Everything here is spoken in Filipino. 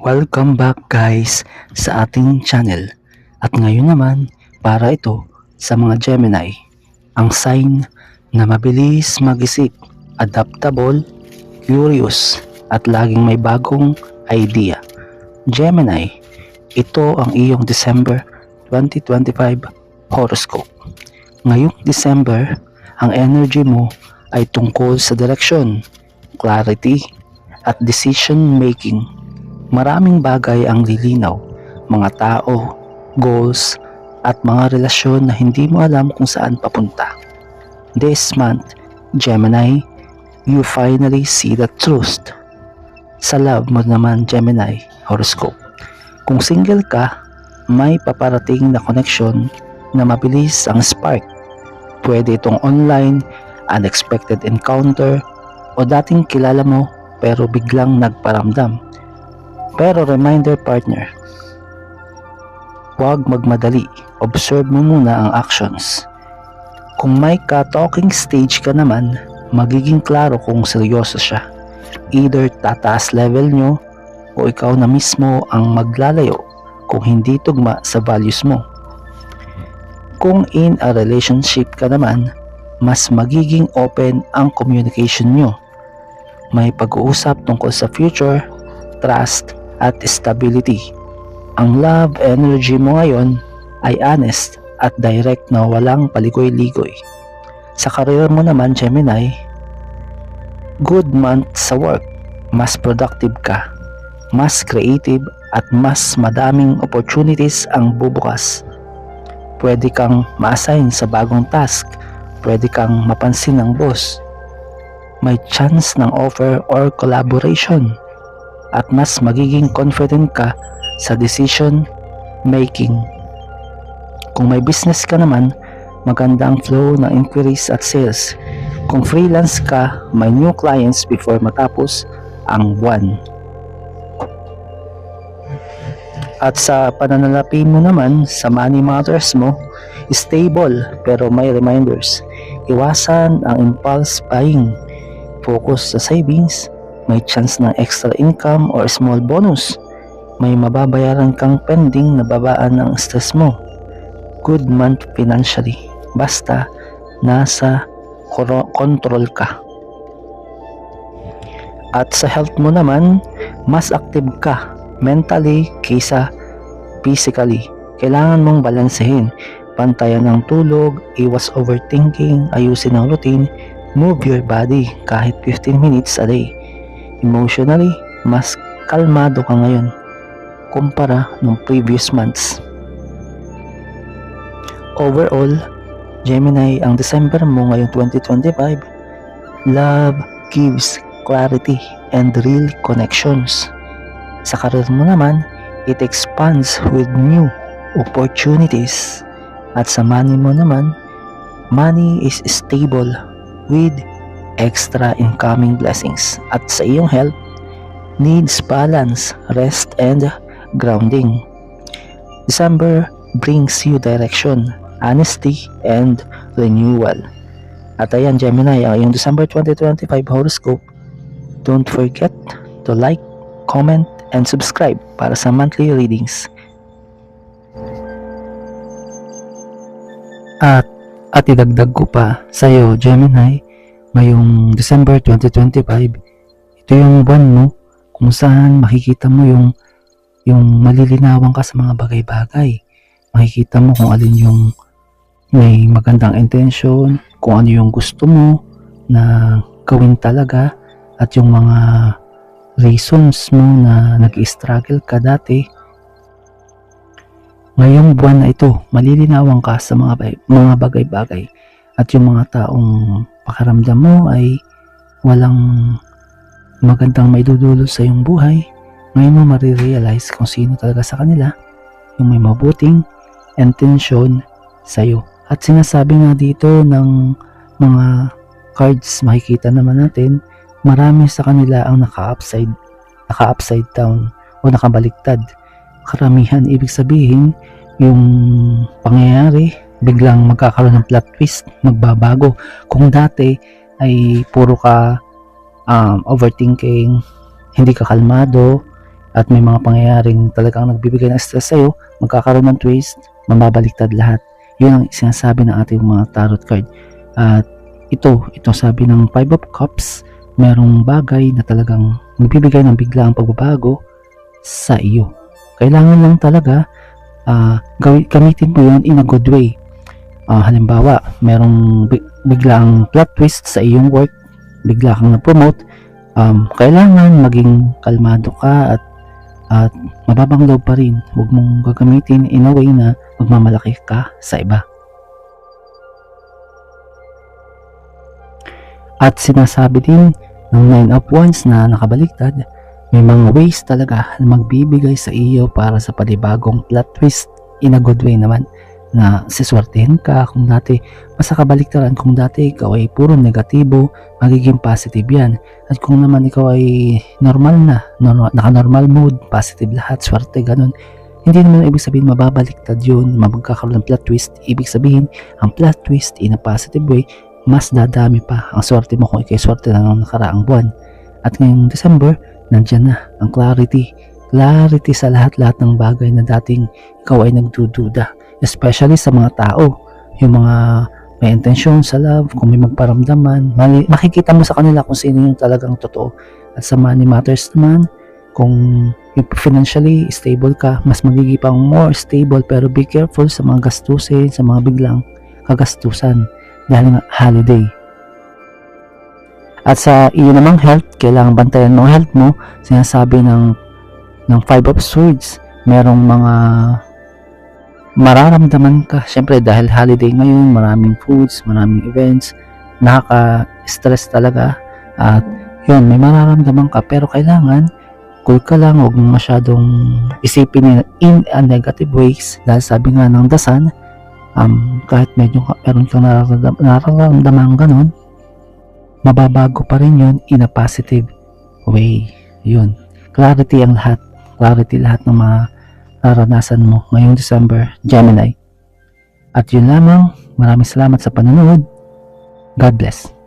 Welcome back guys sa ating channel. At ngayon naman, para ito sa mga Gemini, ang sign na mabilis mag-isip, adaptable, curious, at laging may bagong idea. Gemini, ito ang iyong December 2025 horoscope. Ngayong December, ang energy mo ay tungkol sa direksyon, clarity, at decision making maraming bagay ang lilinaw, mga tao, goals, at mga relasyon na hindi mo alam kung saan papunta. This month, Gemini, you finally see the truth. Sa love mo naman, Gemini, horoscope. Kung single ka, may paparating na connection na mabilis ang spark. Pwede itong online, unexpected encounter, o dating kilala mo pero biglang nagparamdam pero reminder partner, huwag magmadali. Observe mo muna ang actions. Kung may ka-talking stage ka naman, magiging klaro kung seryoso siya. Either tataas level nyo o ikaw na mismo ang maglalayo kung hindi tugma sa values mo. Kung in a relationship ka naman, mas magiging open ang communication nyo. May pag-uusap tungkol sa future, trust, at stability. Ang love energy mo ngayon ay honest at direct na walang paligoy-ligoy. Sa career mo naman, Gemini, good month sa work. Mas productive ka, mas creative at mas madaming opportunities ang bubukas. Pwede kang ma-assign sa bagong task, pwede kang mapansin ng boss, may chance ng offer or collaboration at mas magiging confident ka sa decision making. Kung may business ka naman, maganda ang flow ng inquiries at sales. Kung freelance ka, may new clients before matapos ang buwan. At sa pananalapi mo naman sa money matters mo, stable pero may reminders. Iwasan ang impulse buying. Focus sa savings may chance ng extra income or small bonus. May mababayaran kang pending na babaan ng stress mo. Good month financially. Basta nasa control ka. At sa health mo naman, mas active ka mentally kaysa physically. Kailangan mong balansehin. Pantayan ng tulog, iwas overthinking, ayusin ang routine, move your body kahit 15 minutes a day Emotionally, mas kalmado ka ngayon kumpara nung previous months. Overall, Gemini, ang December mo ngayong 2025, love gives clarity and real connections. Sa karir mo naman, it expands with new opportunities. At sa money mo naman, money is stable with extra incoming blessings. At sa iyong health, needs balance, rest, and grounding. December brings you direction, honesty, and renewal. At ayan, Gemini, ang iyong December 2025 horoscope. Don't forget to like, comment, and subscribe para sa monthly readings. At at idagdag ko pa sa iyo, Gemini, ngayong December 2025, ito yung buwan mo kung saan makikita mo yung yung malilinawan ka sa mga bagay-bagay. Makikita mo kung alin yung may magandang intention, kung ano yung gusto mo na gawin talaga at yung mga reasons mo na nag-struggle ka dati. Ngayong buwan na ito, malilinawan ka sa mga, mga bagay-bagay at yung mga taong pakaramdam mo ay walang magandang maidudulot sa iyong buhay, ngayon mo marirealize kung sino talaga sa kanila yung may mabuting intention sa iyo. At sinasabi nga dito ng mga cards, makikita naman natin, marami sa kanila ang naka-upside, naka-upside down o nakabaliktad. Karamihan, ibig sabihin, yung pangyayari biglang magkakaroon ng plot twist, magbabago. Kung dati ay puro ka um, overthinking, hindi ka kalmado, at may mga pangyayaring talagang nagbibigay ng stress sa'yo, magkakaroon ng twist, mamabaliktad lahat. Yun ang sinasabi ng ating mga tarot card. At ito, ito sabi ng Five of Cups, merong bagay na talagang magbibigay ng biglaang pagbabago sa iyo. Kailangan lang talaga ah gawin, gamitin mo yun in a good way. Ah, halimbawa, merong bi- biglaang plot twist sa iyong work, bigla kang na-promote, um, kailangan maging kalmado ka at at mababang loob pa rin. Huwag mong gagamitin in a way na magmamalaki ka sa iba. At sinasabi din ng Nine of Wands na nakabaliktad, may mga ways talaga na magbibigay sa iyo para sa panibagong plot twist in a good way naman na siswertehin ka kung dati basta kabaliktaran kung dati ikaw ay puro negatibo magiging positive yan. At kung naman ikaw ay normal na normal, naka-normal mood positive lahat swerte ganun hindi naman ibig sabihin mababaliktad yun magkakaroon ng plot twist. Ibig sabihin ang plot twist in a positive way mas dadami pa ang swerte mo kung ikay swerte na ng nakaraang buwan. At ngayong December nandyan na ang clarity. Clarity sa lahat-lahat ng bagay na dating ikaw ay nagdududa especially sa mga tao. Yung mga may intensyon sa love kung may magparamdaman mali, makikita mo sa kanila kung sino yung talagang totoo. At sa money matters naman kung financially stable ka mas magiging pang more stable pero be careful sa mga gastusin sa mga biglang kagastusan dahil nga holiday. At sa iyo namang health kailangan bantayan ang health mo. Sinasabi ng ng five of swords. Merong mga mararamdaman ka. Syempre dahil holiday ngayon maraming foods maraming events nakaka-stress talaga. At yun may mararamdaman ka. Pero kailangan cool ka lang huwag masyadong isipin in a negative ways. Dahil sabi nga ng dasan um, kahit medyo meron kang nararamdam, nararamdaman ganun mababago pa rin yun in a positive way. Yun. Clarity ang lahat. Clarity lahat ng mga naranasan mo ngayong December, Gemini. At yun lamang, maraming salamat sa panonood. God bless.